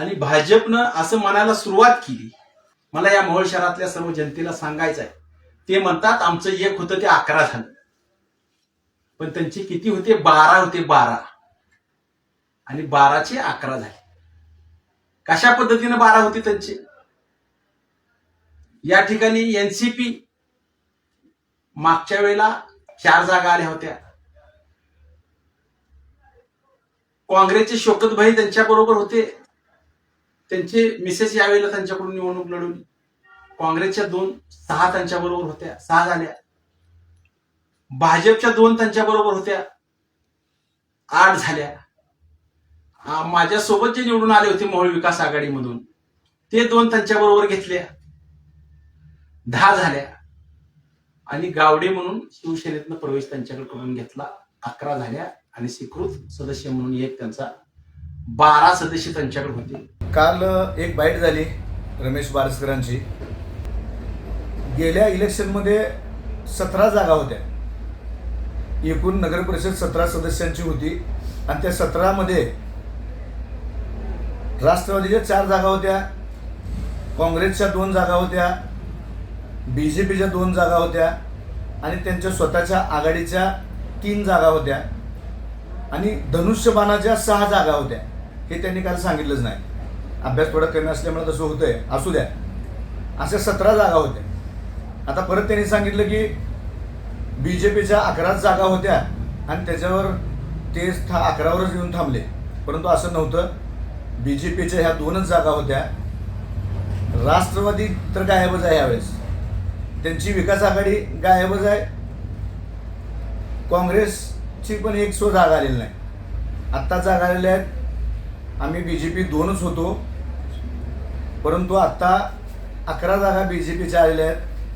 आणि भाजपनं असं म्हणायला सुरुवात केली. मला या मोहोळ शहरातल्या सर्व जनतेला सांगायचं आहे ते म्हणतात आमचं एक होतं ते अकरा झालं. पण त्यांचे किती होते? बारा होते बारा. आणि बाराचे अकरा झाले. कशा पद्धतीने बारा होते त्यांचे? या ठिकाणी एनसीपी मागच्या वेळेला चार जागा आल्या होत्या. काँग्रेसचे शोकत भाई त्यांच्या बरोबर होते. त्यांचे मिसेस यावेळेला त्यांच्याकडून निवडणूक लढवली. काँग्रेसच्या दोन सहा त्यांच्या बरोबर होत्या सहा झाल्या. भाजपच्या दोन त्यांच्या बरोबर होत्या आठ झाल्या. माझ्यासोबत जे निवडून आले होते मोहोळ विकास आघाडीमधून ते दोन त्यांच्या बरोबर घेतल्या. दहा झाल्या. आणि गावडे म्हणून शिवसेनेतनं प्रवेश त्यांच्याकडे करून घेतला. अकरा झाल्या आणि स्वीकृत सदस्य म्हणून एक त्यांचा बारा सदस्य त्यांच्याकडे होते. काल एक बाईट झाली रमेश बारसकरांची. गेल्या इलेक्शनमध्ये सतरा जागा होत्या. एकूण नगर परिषद सतरा सदस्यांची होती आणि त्या सतरामध्ये राष्ट्रवादीच्या चार जागा होत्या काँग्रेसच्या दोन जागा होत्या बी जे पीच्या दोन जागा होत्या आणि त्यांच्या स्वतःच्या आघाडीच्या तीन जागा होत्या आणि धनुष्यबाणाच्या सहा जागा होत्या. हे त्यांनी काल सांगितलंच नाही. अभ्यास थोडा कमी असल्यामुळे तसं होतंय. असू द्या. अशा सतरा जागा होत्या. आता परत त्यांनी सांगितलं की बी जे पीच्या अकराच जागा होत्या आणि त्याच्यावर ते था अकरावरच येऊन थांबले. परंतु असं नव्हतं. बी जे पीच्या ह्या दोनच जागा होत्या. राष्ट्रवादी तर गायबच आहे यावेळेस. त्यांची विकास आघाडी गायबच आहे. काँग्रेसची पण एक सो जागा आलेली नाही. आत्ता जागा आलेल्या आहेत. आम्ही बी जे पी दोनच होतो. परंतु आत्ता अकरा जागा बी जे पीच्या आलेल्या आहेत.